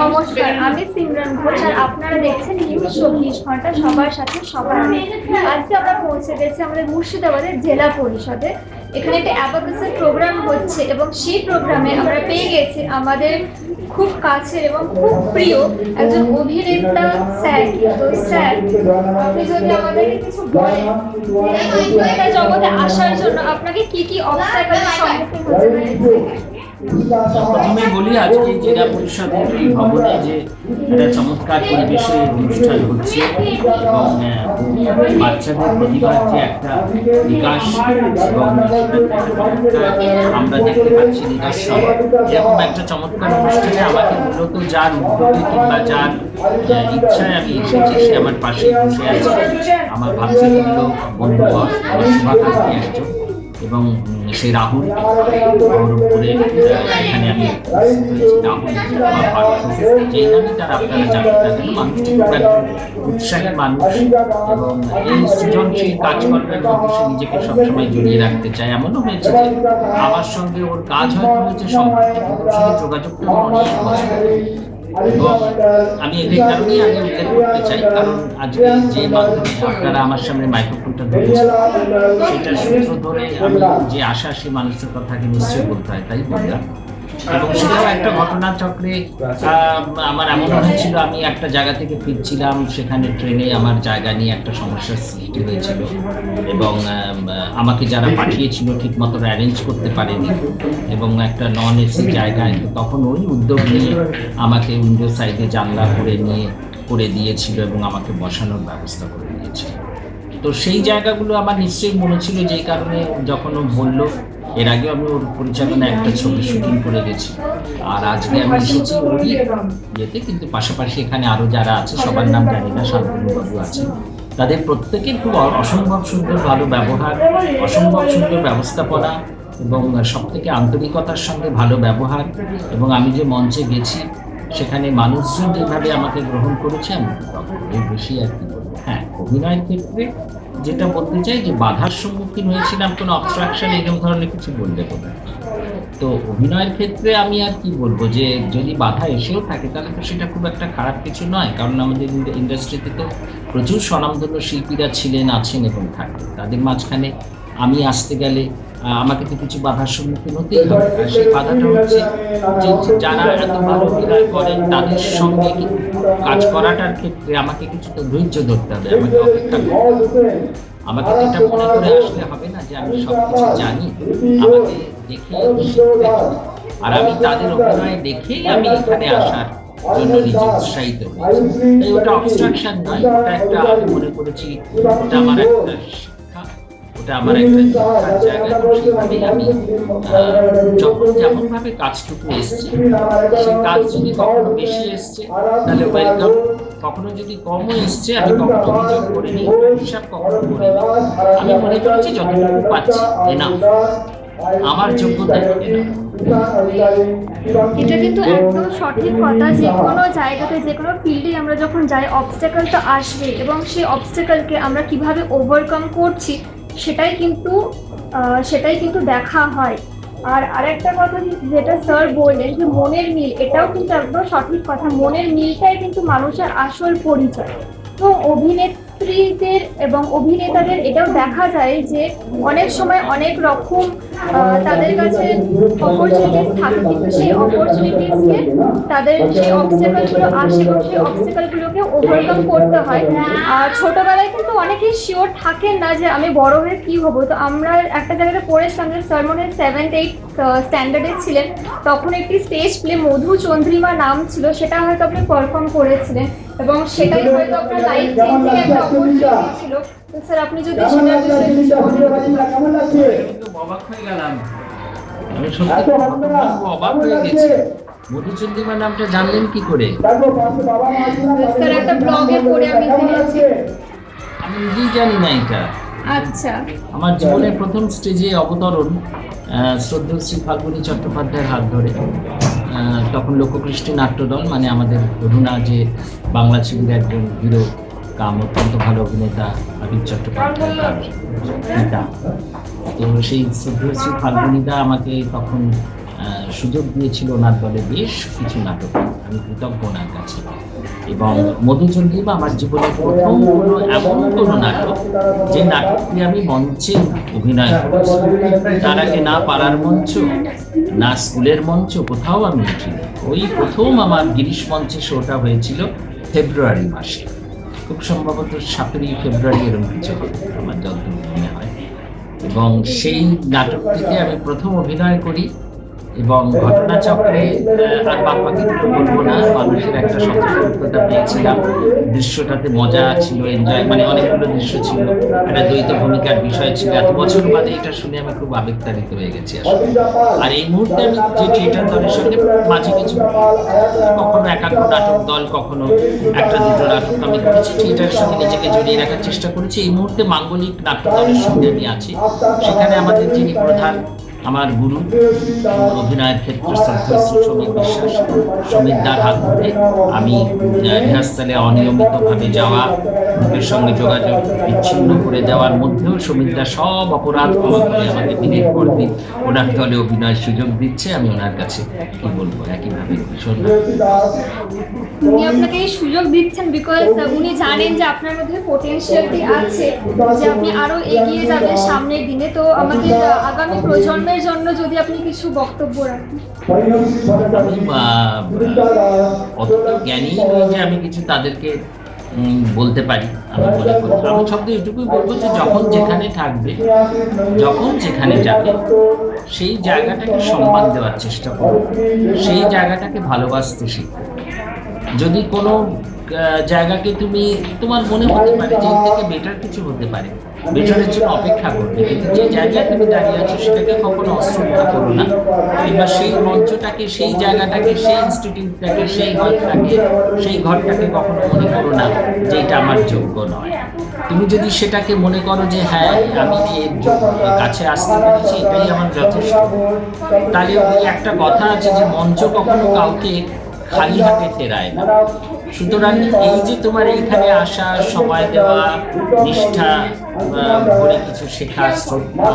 নমস্কার, আমি সিমরান ঘোষ আর আপনারা দেখছেন নিউজ চব্বিশ ঘণ্টা সবার সাথে সবার আজকে আমরা পৌঁছে গেছি আমাদের মুর্শিদাবাদের জেলা পরিষদে। এখানে একটা অ্যাবাকাসের প্রোগ্রাম হচ্ছে এবং সেই প্রোগ্রামে আমরা পেয়ে গেছি আমাদের খুব কাছের এবং খুব প্রিয় একজন অভিনেতা স্যার। তো স্যার, আপনি যদি আমাদেরকে কিছু বলেন জগতে আসার জন্য আপনাকে কি কি অবস্থার সম্মুখীন হতে হয়েছে? প্রথমে বলি আজকে জেলা পরিষদ এই ভবনে যে একটা চমৎকার পরিবেশে অনুষ্ঠান হচ্ছে এবং বাচ্চাদের প্রতিভার যে একটা বিকাশ এবং আমরা দেখতে পাচ্ছি নিদর্শন এরকম একটা চমৎকার অনুষ্ঠানে আমাকে মূলত যার উদ্যোগে কিংবা যার ইচ্ছায় আমি এসেছি, সে আমার পাশে বসে আছে। আমার ভাতৃতুল্য বন্ধু বস আমার শুভাকাঙ্ক্ষী একজন। এবং সেই রাহুল আহ, এখানে আমি রাহুল যেই নামে তার আপনারা জানেন মানুষটি খুব একজন উৎসাহী মানুষ এবং এই সৃজনশীল কাজকর্মের মধ্যে সে নিজেকে সবসময় জড়িয়ে রাখতে চায়। এমনও হয়েছে যে আমার সঙ্গে ওর কাজ হয়তো হয়েছে সম্পর্কে যোগাযোগ এবং আমি এটাই কারণেই আমি উল্লেখ করতে চাই, কারণ আজকে যে মাধ্যমে আপনারা আমার সামনে মাইক্রোফোনটা ধরেছেন সেটা সূত্র ধরে আমি যে আশা সেই মানুষের আগে নিশ্চয়ই বলতে হয়, তাই বললাম এবং সেটাও একটা ঘটনা আমার এমন হয়েছিল আমি একটা জায়গা থেকে ফিরছিলাম, সেখানে ট্রেনে আমার জায়গা নিয়ে একটা সমস্যার সৃষ্টি হয়েছিল। এবং আমাকে যারা পাঠিয়েছিল ঠিক মতো অ্যারেঞ্জ করতে পারেনি। এবং একটা নন এসি জায়গায় তখন ওই উদ্যোগ নিয়ে আমাকে উইন্ডো সাইডে জানলা করে নিয়ে, করে দিয়েছিল এবং আমাকে বসানোর ব্যবস্থা করে দিয়েছিল। তো সেই জায়গাগুলো আমার নিশ্চয়ই মনে ছিল যেই কারণে যখন বলল এর আগে আমি ওর পরিচালনায় একটা ছবি শুটিং করে গেছি। আর আজকে আমি এসেছি ওরই ইয়েতে কিন্তু পাশাপাশি এখানে আরও যারা আছে, সবার নাম জানি না, শান্তনু বাবু আছে তাদের প্রত্যেকের খুব অসম্ভব সুন্দর ভালো ব্যবহার, অসম্ভব সুন্দর ব্যবস্থাপনা এবং সব থেকে আন্তরিকতার সঙ্গে ভালো ব্যবহার। এবং আমি যে মঞ্চে গেছি, সেখানে মানুষজন যেভাবে আমাকে গ্রহণ করেছে আমি বেশি আর কি হ্যাঁ অভিনয়ের ক্ষেত্রে যেটা বলতে চাই যে বাধার সম্মুখীন হয়েছিলাম, কোনো অবস্ট্রাকশন এরকম ধরনের কিছু বললে বোধ তো অভিনয়ের ক্ষেত্রে আমি আর কি বলব যে, যদি বাধা এসেও থাকে, তাহলে তো সেটা খুব একটা খারাপ কিছু নয়। কারণ আমাদের ইন্ডাস্ট্রিতে তো প্রচুর স্বনামধন্য শিল্পীরা ছিলেন, আছেন এবং থাকবে তাদের মাঝখানে আমি আসতে গেলে আমাকে তো কিছু বাধার সম্মুখীন হতেই হবে আর সেই বাধাটা হচ্ছে যে যারা এত ভালো অভিনয় করেন, তাদের সঙ্গে কাজ করাটার ক্ষেত্রে আমাকে কিছু তো ধৈর্য ধরতে হবে, আমাকে অপেক্ষা করতে হবে। আমাকে এটা মনে করে আসলে হবে না যে আমি সব কিছু জানি আমাকে দেখে। আর আমি তাদের অভিনয় দেখেই আমি এখানে আসার জন্য নিজে উৎসাহিত হয়েছি ওটা অবস্ট্রাকশন নয়, ওটা একটা আমি মনে করেছি, ওটা আমার একটা ওটা আমার একটা জায়গা সেভাবেই আমি আহ, যখন যেমন ভাবে কাজটুকু এসছে সেই কাজ যদি কখনো বেশি এসছে তাহলে ওয়েলকাম কখনো যদি কমও এসছে আমি কখনো অভিযোগ করিনি হিসাব কখনো করিনি আমি মনে করেছি যতটুকু পাচ্ছি এনাফ আমার যোগ্যতা এটা কিন্তু একদম সঠিক কথা যে কোনো জায়গাতে যে কোনো ফিল্ডে আমরা যখন যাই অবস্টেকল তো আসবে এবং সেই অবস্টেকলকে আমরা কীভাবে ওভারকাম করছি সেটাই কিন্তু সেটাই কিন্তু দেখা হয়। আর আরেকটা কথা যেটা স্যার বললেন যে, মনের মিল, এটাও কিন্তু একদম সঠিক কথা। মনের মিলটাই কিন্তু মানুষের আসল পরিচয়। তো অভিনেত্রীদের এবং অভিনেতাদের এটাও দেখা যায় যে অনেক সময় অনেক রকম তাদের কাছে অপরচুনিটিস থাকে, কিন্তু সেই অপরচুনিটিসকে তাদের সেই অবস্টেকলগুলো আসে এবং সেই অবস্টেকলগুলোকে ওভারকাম করতে হয়। আর ছোটবেলায় কিন্তু অনেকেই শিওর থাকেন না যে আমি বড় হয়ে কি হব। তো আমরা একটা জায়গাতে পড়েছিলাম যে মনে হয় সেভেন্থ এইট স্ট্যান্ডার্ডে ছিলেন। তখন একটি স্টেজ প্লে মধু চন্দ্রিমা নাম ছিল, সেটা হয়তো আপনি পারফর্ম করেছিলেন। এবং সেটাই হয়তো আপনার লাইফ চেঞ্জিং একটা অপরচুনিটি ছিল। তো স্যার আপনি যদি বলেন। অবাক হয়ে গেলাম। আমি সত্যি অবাক হয়ে গেছি। মধুচন্দ্রিমা নামটা জানলেন কি করে? স্যার একটা ব্লগে পড়ে আমি জেনেছি আমি নিজেই জানি না এটা। আচ্ছা। আমার জীবনের প্রথম স্টেজে অবতরণ আহ, শ্রদ্ধেয় শ্রী ফাল্গুনী চট্টোপাধ্যায়ের হাত ধরে। তখন লোককৃষ্টি নাট্যদল মানে আমাদের রুনা যে বাংলা ছবির একজন হিরো, কাম অত্যন্ত ভালো অভিনেতা, আবির চট্টোপাধ্যায় তো সেই শ্রদ্ধেয় ফাল্গুনিদা আমাকে তখন সুযোগ দিয়েছিল ওনার দলে বেশ কিছু নাটক। আমি কৃতজ্ঞ ওনার কাছে। এবং মধুচন্দ্রিমা আমার জীবনের প্রথম কোনো এমন কোনো নাটক যে নাটকটি আমি মঞ্চে অভিনয় করেছি। তার আগে না পাড়ার মঞ্চ, না স্কুলের মঞ্চ, কোথাও আমি উঠিনি। ওই প্রথম আমার গিরিশ মঞ্চে শোটা হয়েছিল ফেব্রুয়ারি মাসে। খুব সম্ভবত সতেরোই ফেব্রুয়ারি এরকম কিছু আমার যতদূর মনে হয়। এবং সেই নাটকটিতে আমি প্রথম অভিনয় করি এবং ঘটনাচক্রে আর দুটো বলব না, মানুষের একটা স্বতঃস্ফূর্ততা পেয়েছিলাম দৃশ্যটাতে মজা ছিল এনজয় মানে অনেকগুলো দৃশ্য ছিল, একটা দ্বৈত ভূমিকার বিষয় ছিল। এত বছর বাদে এটা শুনে আমি খুব আবেগতাড়িত হয়ে গেছি আর এই মুহূর্তে আমি যে থিয়েটার দলের সঙ্গে মাঝে কিছু কখনো একাগ্র নাটক দল, কখনো একটা দুটো নাটক আমি করেছি, থিয়েটারের সঙ্গে নিজেকে জড়িয়ে রাখার চেষ্টা করেছি। এই মুহূর্তে মাঙ্গলিক নাট্য দলের সঙ্গে আমি আছি। সেখানে আমাদের যিনি প্রধান আমার গুরু অভিনয়ের ক্ষেত্রে শ্রমিক বিশ্বাস সমিতদার হাত ধরে আমি রিহার্সালে অনিয়মিতভাবে যাওয়া গ্রুপের সঙ্গে যোগাযোগ বিচ্ছিন্ন করে দেওয়ার মধ্যেও সমিতদা সব অপরাধ ক্ষমা করে আমাকে দিনের পর দিন ওনার দলে অভিনয়ের সুযোগ দিচ্ছে, আমি ওনার কাছে কি বলব, একইভাবে ভীষণ উনি আপনাকে এই সুযোগ দিচ্ছেন বিকজ উনি জানেন যে আপনার মধ্যে পোটেনশিয়ালটি আছে, যে আপনি আরও এগিয়ে যাবেন সামনের দিনে। তো আমাদের আগামী প্রজন্মের জন্য যদি আপনি কিছু বক্তব্য রাখেন। যে আমি কিছু তাদেরকে বলতে পারি, আমি মনে করি আমি শব্দ এটুকুই বলব যে যখন যেখানে থাকবে, যখন যেখানে যাবে, সেই জায়গাটাকে সম্মান দেওয়ার চেষ্টা করো। সেই জায়গাটাকে ভালোবাসতে শিখো। যদি কোনো জায়গাকে তুমি, তোমার মনে হতে পারে যে থেকে বেটার কিছু হতে পারে বেটারের জন্য অপেক্ষা করবে। কিন্তু যে জায়গায় তুমি দাঁড়িয়ে আছো, সেটাকে কখনো অশ্রদ্ধা করো না। কিংবা সেই মঞ্চটাকে, সেই জায়গাটাকে, সেই ইনস্টিটিউটটাকে সেই ঘরটাকে সেই ঘরটাকে কখনো মনে করো না যে এটা আমার যোগ্য নয়। তুমি যদি সেটাকে মনে করো যে হ্যাঁ আমি এর কাছে আসতে পেরেছি, এটাই আমার যথেষ্ট। তাহলে ওই একটা কথা আছে যে, মঞ্চ কখনো কাউকে খালি হাতে ফেরায় না। সুতরাং এই যে তোমার এইখানে আসা, সময় দেওয়া, নিষ্ঠা করে কিছু শেখা, শ্রদ্ধা,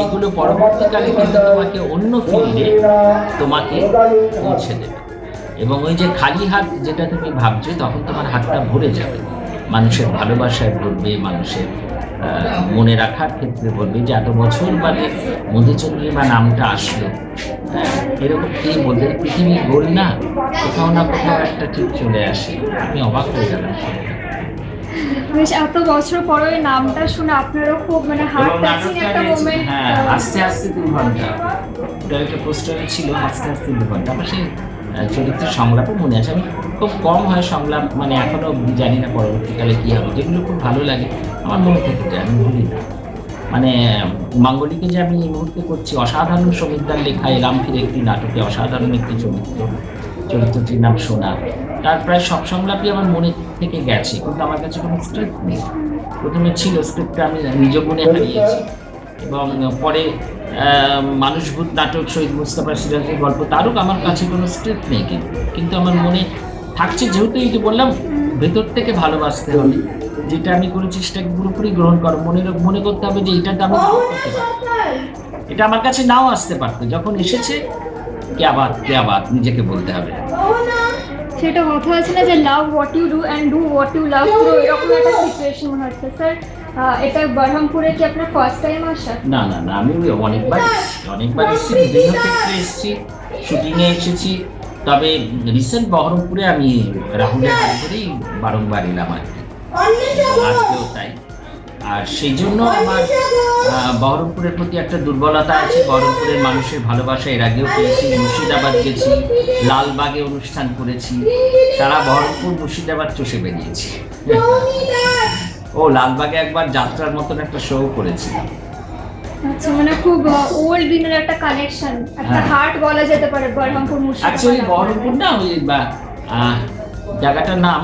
এগুলো পরবর্তীকালে কিন্তু তোমাকে অন্য ফিল্ডে তোমাকে পৌঁছে দেবে। এবং ওই যে খালি হাত যেটা তুমি ভাবছ, তখন তোমার হাতটা ভরে যাবে। মানুষের ভালোবাসায় ভরবে, মানুষের মনে রাখার ক্ষেত্রে বলবে যে এত বছর বাদে মধুচন্দ্রিমা নামটা আসলো। হ্যাঁ, এরকম কি বলতে পৃথিবীর গোল না কোথাও না কোথাও একটা ঠিক চলে আসে। আমি অবাক হয়ে গেলাম। বেশ এত বছর পরে ওই নামটা শুনে আপনারও খুব মানে হার্ট টাচিং একটা মোমেন্ট হ্যাঁ আস্তে আস্তে দু ঘণ্টা ওটা একটা পোস্টারে ছিল আস্তে আস্তে দু ঘণ্টা আমার সেই চরিত্রের সংলাপও মনে আছে? আমি খুব কম হয় সংলাপ মানে এখনও জানি না পরবর্তীকালে কী হবে। যেগুলো খুব ভালো লাগে, আমার মনে থেকে আমি ভুলি না। মানে মাঙ্গলিকে যে আমি এই মুহূর্তে করছি, অসাধারণ সমিতার লেখা এলাম ফিরে একটি নাটকে, অসাধারণ একটি চরিত্র, চরিত্রটির নাম সোনা। তার প্রায় সব সংলাপই আমার মনে থেকে গেছে, কিন্তু আমার কাছে কোনো স্ক্রিপ্ট নেই। প্রথমে ছিল স্ক্রিপ্টটা আমি নিজ মনে হারিয়েছি, এবং পরে মানুষভূত নাটক শহীদ মুস্তাফা সিরাজের গল্প, তারও আমার কাছে কোনো স্ক্রিপ্ট নেই কিন্তু। আমার মনে থাকছে, যেহেতু এই যে বললাম, ভেতর থেকে ভালোবাসতে হবে, যেটা আমি করেছি সেটাকে পুরোপুরি গ্রহণ করো, মনে মনে করতে হবে যে এটা আমি এটা আমার কাছে নাও আসতে পারতো, যখন এসেছে, কে আবাদ কে আবাদ নিজেকে বলতে হবে। সেটা কথা আছে না যে love what you do and do what you love পুরো এরকম একটা সিচুয়েশন হচ্ছে। স্যার এটা বরহমপুরে কি আপনার ফার্স্ট টাইম আসা? না না না আমি অনেকবার এসেছি অনেকবার এসেছি বিভিন্ন ক্ষেত্রে এসেছি শুটিংয়ে এসেছি তবে রিসেন্ট বহরমপুরে আমি রাহুলের হাত ধরেই বারংবার এলাম আর কি। আজকেও তাই। আর সেই জন্য আমার বহরমপুরের প্রতি একটা দুর্বলতা আছে। বহরমপুরের মানুষের ভালোবাসা এর আগেও পেয়েছি মুর্শিদাবাদ গেছি লালবাগে অনুষ্ঠান করেছি সারা বহরমপুর মুর্শিদাবাদ চষে বেরিয়েছি। ও লালবাগে একবার যাত্রার মতন একটা শো করেছিলাম আচ্ছা মানে খুব ওল্ড দিনের একটা কালেকশন একটা হ্যাঁ। হার্ট বলা যেতে পারে বরহমপুর অ্যাকচুয়ালি মুর্শিদাবাদ বহরমপুর না ওই জায়গাটার নাম